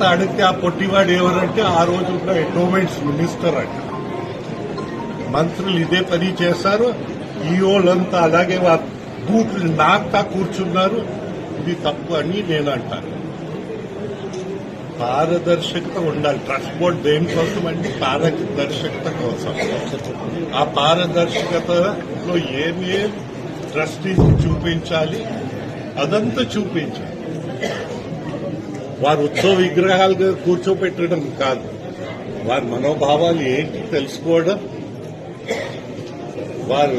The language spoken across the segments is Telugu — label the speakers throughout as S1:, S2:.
S1: అడిగితే ఆ పొట్టివాడు ఎవరంటే ఆ రోజు ఉన్న ఎండోమెంట్స్ మినిస్టర్ అంట. మంత్రులు ఇదే పని చేశారు. ఈఓలంతా అలాగే వారు బూట్లు నాకుతా కూర్చున్నారు. ఇది తప్పు అని నేను అంటాను. పారదర్శకత ఉండాలి. ట్రస్ట్ బోర్డ్ దేనికోసం అంటే పారదర్శకత కోసం. ఆ పారదర్శకతలో ఏమేం ట్రస్టీస్ చూపించాలి? అదంతా చూపించాలి. వారు ఉత్సవ విగ్రహాలుగా కూర్చోపెట్టడం కాదు. వారి మనోభావాలు ఏంటి తెలుసుకోవడం? వారు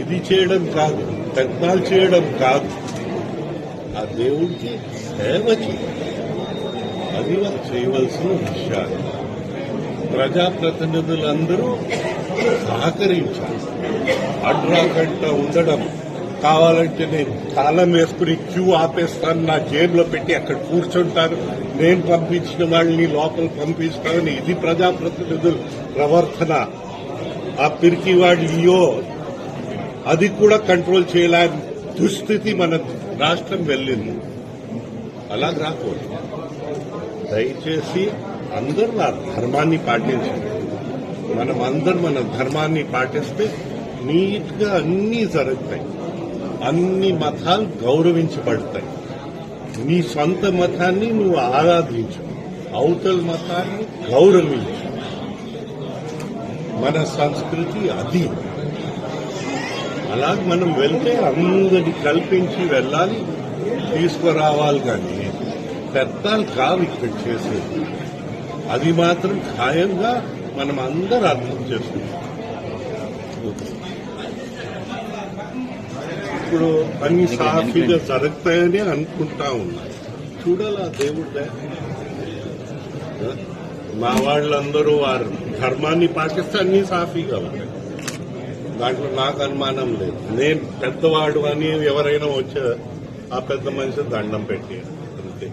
S1: ఇది చేయడం కాదు తగ్నాలు చేయడం కాదు. ఆ దేవుడికి సేవ చేయడం అది వారు చేయవలసిన విషయాలు. ప్రజాప్రతినిధులందరూ సహకరించాలి. అడ్రాకంట ఉండడం కావాలంటే నేను తాళం వేసుకుని క్యూ ఆపేస్తాను నా జేబులో పెట్టి అక్కడ కూర్చుంటాను. నేను పంపించిన వాళ్ళని లోపల పంపిస్తానని ఇది ప్రజాప్రతినిధుల ప్రవర్తన. ఆ పిరికి వాడియో అది కూడా కంట్రోల్ చేయలేని దుస్థితి మన రాష్ట్రం వెళ్ళింది. అలా రాకూడదు. దయచేసి అందరూ నా ధర్మాన్ని పాటించండి. మనం అందరం మన ధర్మాన్ని పాటిస్తే నీట్గా అన్నీ జరుగుతాయి. అన్ని మతాలు గౌరవించబడతాయి. నీ సొంత మతాన్ని నువ్వు ఆరాధించు. అవతల మతాన్ని గౌరవించు. మన సంస్కృతి అది. అలా మనం వెళ్తే అందరి కల్పించి వెళ్ళాలి. తీసుకురావాలి కానీ పెత్తాలు కావు ఇక్కడ చేసేది. అది మాత్రం ఖాయంగా మనం అందరూ అర్థం చేసుకుంటాం. ఇప్పుడు అన్ని సాఫీగా జరుగుతాయని అనుకుంటా ఉన్నా. చూడాలా దేవుడిదే మా వాళ్ళందరూ వారు. ధర్మాన్ని పాటిస్తే అన్ని సాఫీగా ఉంటాయి. దాంట్లో నాకు అనుమానం లేదు. నేను పెద్దవాడు అని ఎవరైనా వచ్చే ఆ పెద్ద మనిషి దండం పెట్టి అంతే.